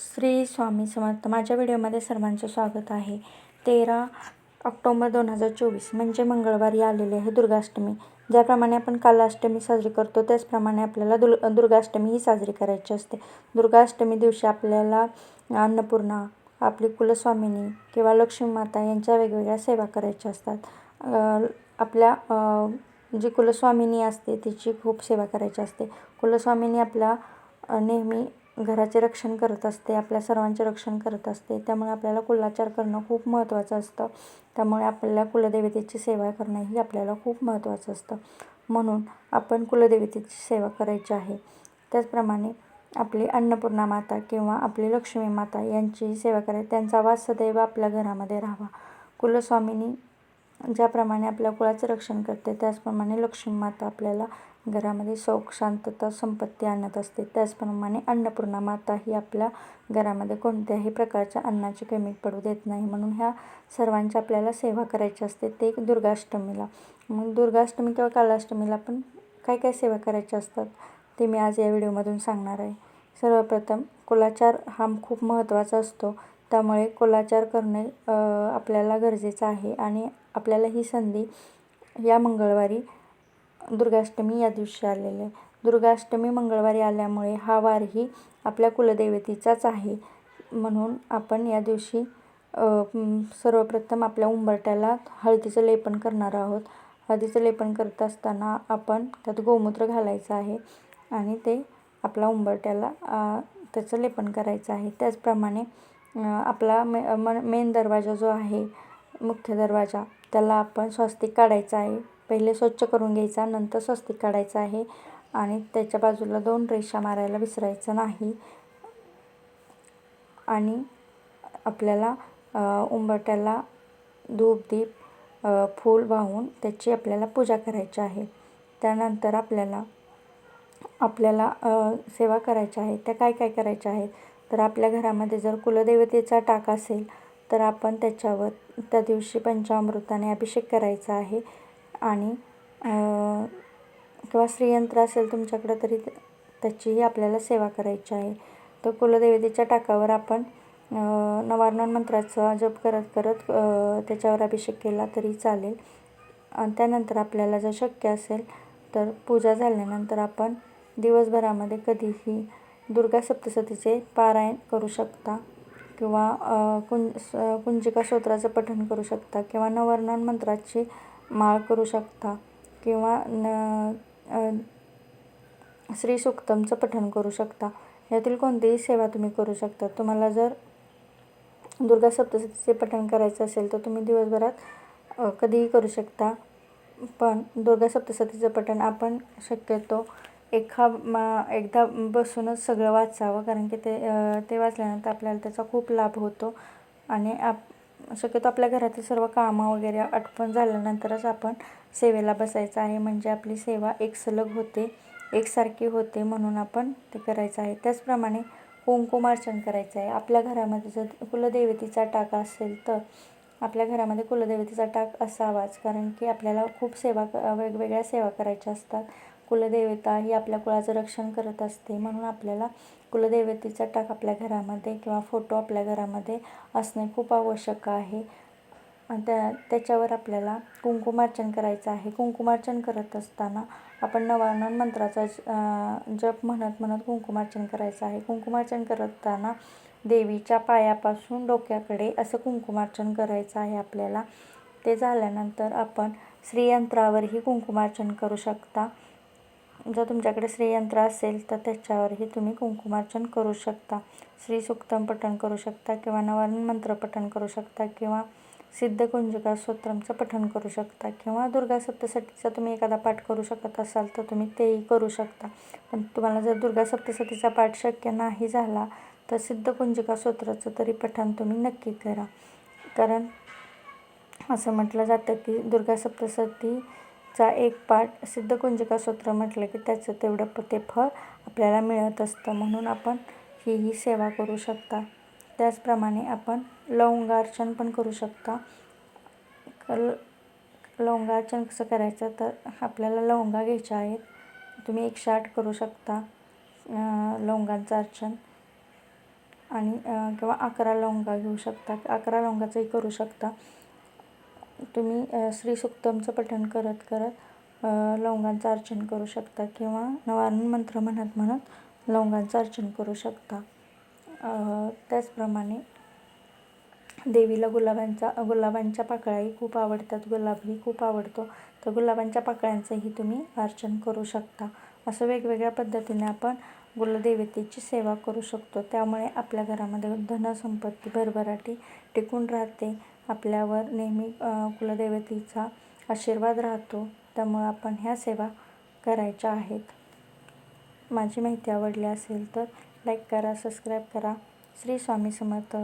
श्री स्वामी समर्थ. माझ्या व्हिडिओमध्ये सर्वांचं स्वागत आहे. तेरा ऑक्टोंबर दोन हजार चोवीस म्हणजे मंगळवारी आलेली आहे दुर्गाष्टमी. ज्याप्रमाणे आपण कालाष्टमी साजरी करतो त्याचप्रमाणे आपल्याला दुर् दुर्गाष्टमी ही साजरी करायची असते. दुर्गाष्टमी दिवशी आपल्याला अन्नपूर्णा आपली कुलस्वामिनी किंवा लक्ष्मी माता यांच्या वेगवेगळ्या सेवा करायच्या असतात. आपल्या जी कुलस्वामिनी असते तिची खूप सेवा करायची असते. कुलस्वामिनी आपल्या नेहमी घराचे रक्षण करत असते आपल्या सर्वांचे रक्षण करत असते. त्यामुळे आपल्याला कुलाचार करणं खूप महत्त्वाचं असतं. त्यामुळे आपल्याला कुलदेवतेची सेवा करणं ही आपल्याला खूप महत्त्वाचं असतं. म्हणून आपण कुलदेवतेची सेवा करायची आहे. त्याचप्रमाणे आपली अन्नपूर्णा माता किंवा आपली लक्ष्मी माता यांची सेवा करायची. त्यांचा वास सदैव आपल्या घरामध्ये राहावा. कुलस्वामिनी ज्याप्रमाणे आपल्या कुळाचं रक्षण करते त्याचप्रमाणे लक्ष्मी माता आपल्याला घरामध्ये सौख शांतता संपत्ती आणत असते. त्याचप्रमाणे अन्नपूर्णा माता ही आपल्या घरामध्ये कोणत्याही प्रकारच्या अन्नाची कमी पडू देत नाही म्हणून ह्या सर्वांची आपल्याला सेवा करायची असते. ते दुर्गाष्टमीला. मग दुर्गाष्टमी किंवा कालाष्टमीला पण काय काय सेवा करायच्या असतात ते मी आज या व्हिडिओमधून सांगणार आहे. सर्वप्रथम कुलाचार हा खूप महत्त्वाचा असतो. त्यामुळे कुलाचार करणे आपल्याला गरजेचं आहे आणि आपल्याला ही संधी या मंगळवारी दुर्गाष्टमी या दिवशी आलेले आहे. दुर्गाष्टमी मंगळवारी आल्यामुळे हा वारही आपल्या कुलदेवतेचाच आहे म्हणून आपण या दिवशी सर्वप्रथम आपल्या उंबरट्याला हळदीचं लेपन करणार आहोत. हळदीचं लेपन करत असताना आपण त्यात गोमूत्र घालायचं आहे आणि ते आपल्या उंबरट्याला त्याचं लेपन करायचं आहे. त्याचप्रमाणे आपला मे मेन दरवाजा जो आहे मुख्य दरवाजा. त्याला आपण स्वस्तिक काढायचा आहे. पहिले स्वच्छ करून घ्यायचा नंतर स्वस्तिक काढायचं आहे. आणि त्याच्या बाजूला दोन रेषा मारायला विसरायचं नाही. आणि आपल्याला उंबरट्याला धूप दीप फूल वाहून त्याची आपल्याला पूजा करायची आहे. त्यानंतर आपल्याला आपल्याला सेवा करायच्या आहे. त्या काय काय करायच्या आहेत? तर आपल्या घरामध्ये जर कुलदेवतेचा टाक असेल तर आपण त्याच्यावर त्या दिवशी पंचामृताने अभिषेक करायचा आहे. आणि किंवा श्रीयंत्र असेल तुमच्याकडं तरी त्याचीही आपल्याला सेवा करायची आहे. तर कुलदेवतेच्या टाकावर आपण नवार्णन मंत्राचा जप करत करत त्याच्यावर अभिषेक केला तरी चालेल. आणि त्यानंतर आपल्याला जर शक्य असेल तर पूजा झाल्यानंतर आपण दिवसभरामध्ये कधीही दुर्गा सप्तसतीचे पारायण करू शकता. किंवा कुं कुंजिका स्तोत्राचं पठण करू शकता किंवा नवर्णन मंत्राची माळ करू शकता किंवा न श्री सुक्तमचं पठण करू शकता. यातील कोणतीही सेवा तुम्ही करू शकता. तुम्हाला जर दुर्गा सप्तशतीचे पठण करायचं असेल तर तुम्ही दिवसभरात कधीही करू शकता. पण दुर्गा सप्तशतीचं पठण आपण शक्यतो एका मा एकदा बसूनच सगळं वाचावं कारण की ते ते वाचल्यानंतर आपल्याला त्याचा खूप लाभ होतो. आणि आप शक्यतो आपल्या घरातील सर्व कामं वगैरे आटपून झाल्यानंतरच आपण सेवेला बसायचं आहे. म्हणजे आपली सेवा एक सलग होते एकसारखी होते म्हणून आपण ते करायचं आहे. त्याचप्रमाणे कुंकुमार्चन करायचं आहे. आपल्या घरामध्ये जर कुलदेवतेचा टाक असेल तर आपल्या घरामध्ये कुलदेवतेचा टाक असावाच कारण की आपल्याला खूप सेवा वेगवेगळ्या सेवा करायच्या असतात. कुलदेवता ही आपल्या कुळाचं रक्षण करत असते. म्हणून आपल्याला कुलदेवतेचा टाक आपल्या घरामध्ये किंवा फोटो आपल्या घरामध्ये असणे खूप आवश्यक आहे. त्या त्याच्यावर आपल्याला कुंकुमार्चन करायचं आहे. कुंकुमार्चन करत असताना आपण नवानन मंत्राचा जप म्हणत म्हणत कुंकुमार्चन करायचं आहे. कुंकुमार्चन करताना देवीच्या पायापासून डोक्याकडे असं कुंकुमार्चन करायचं आहे आपल्याला. ते झाल्यानंतर आपण श्रीयंत्रावरही कुंकुमार्चन करू शकता. जर तुमच्याकडे श्रीयंत्र असेल तर त्याच्यावरही तुम्ही कुंकुमार्चन करू शकता. श्री सुक्तम पठण करू शकता किंवा नवान मंत्र पठण करू शकता किंवा सिद्धकुंजिका स्तोत्रमचं पठण करू शकता किंवा दुर्गा सप्तसतीचा तुम्ही एखादा पाठ करू शकत असाल तर तुम्ही तेही करू शकता. पण तुम्हाला जर दुर्गा सप्तसतीचा पाठ शक्य नाही झाला तर सिद्धकुंजिका स्तोत्राचं तरी पठण तुम्ही नक्की करा. कारण असं म्हटलं जातं की दुर्गा सप्तसती चा एक पाठ सिद्धकुंजिका स्तोत्र म्हटलं की त्याचं तेवढं ते फळ आपल्याला मिळत असतं. म्हणून आपण ही ही सेवा करू शकता. त्याचप्रमाणे आपण लवंगार्चन पण करू शकता. लवंगार्चन कसं करायचं? तर आपल्याला लवंगा घ्यायच्या आहेत. तुम्ही एकशे आठ करू शकता लवंगांचं अर्चन. आणि किंवा अकरा लवंगा घेऊ शकता. अकरा लवंगाचंही करू शकता. तुम्ही श्री सुक्तमचं पठण करत करत लवंगांचं अर्चन करू शकता किंवा नवारण मंत्र म्हणत म्हणत लवंगांचं अर्चन करू शकता. त्याचप्रमाणे देवीला गुलाबांचा गुलाबांच्या पाकळ्याही खूप आवडतात गुलाबही खूप आवडतो. तर गुलाबांच्या पाकळ्यांचंही तुम्ही अर्चन करू शकता. असं वेगवेगळ्या पद्धतीने आपण कुलदेवतेची सेवा करू शकतो. त्यामुळे आपल्या घरामध्ये धनसंपत्ती भरभराटी टिकून राहते. आपल्यावर नेहमी कुलदेवतेचा आशीर्वाद राहतो. त्यामुळं आपण ह्या सेवा करायच्या आहेत. माझी माहिती आवडली असेल तर लाईक करा सबस्क्राईब करा. श्री स्वामी समर्थ.